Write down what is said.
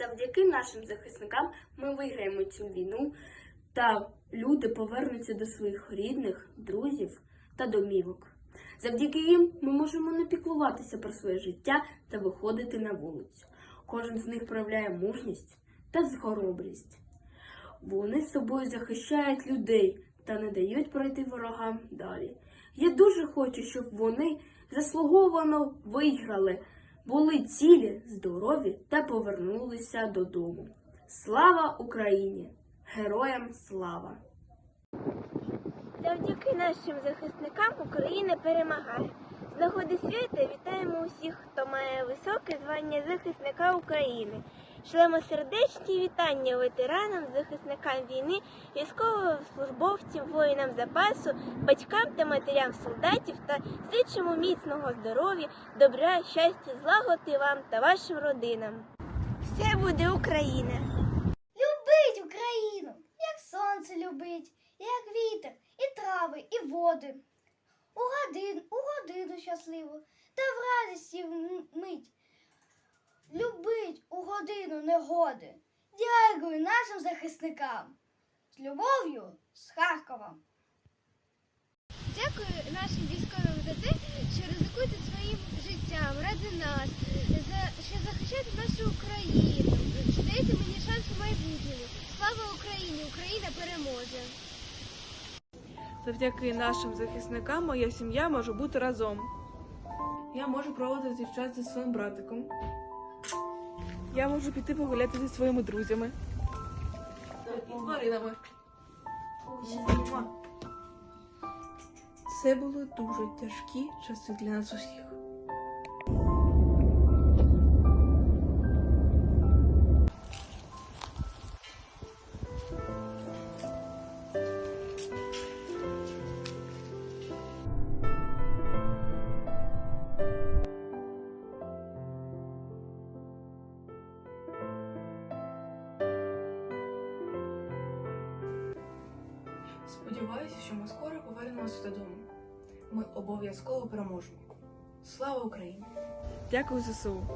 Завдяки нашим захисникам ми виграємо цю війну, та люди повернуться до своїх рідних, друзів та домівок. Завдяки їм ми можемо не піклуватися про своє життя та виходити на вулицю. Кожен з них проявляє мужність та хоробрість. Вони з собою захищають людей та не дають пройти ворогам далі. Я дуже хочу, щоб вони заслуговано виграли, були цілі, здорові та повернулися додому. Слава Україні! Героям слава! Завдяки нашим захисникам Україна перемагає. З нагоди свята вітаємо усіх, хто має високе звання захисника України. Шлемо сердечні вітання ветеранам, захисникам війни, військовослужбовцям, воїнам запасу, батькам та матерям солдатів та зичимо міцного здоров'я, добра, щастя, злагоди вам та вашим родинам. Все буде Україна! Любить Україну, як сонце любить, як вітер, і трави, і води. У годину, у годину щасливу та в радості мить. Любить у годину негоди. Дякую нашим захисникам. З любов'ю з Харкова. Дякую нашим військовим за те, що ризикуєте своїм життям ради нас, за що захищаєте нашу Україну, що даєте мені шанс у майбутньому. Слава Україні! Україна переможе! Завдяки нашим захисникам моя сім'я може бути разом. Я можу проводити час зі своїм братиком. Я можу піти погуляти зі своїми друзями. І тваринами. Це були дуже тяжкі часи для нас усіх. Сподіваюся, що ми скоро повернемося додому. Ми обов'язково переможемо. Слава Україні! Дякую ЗСУ!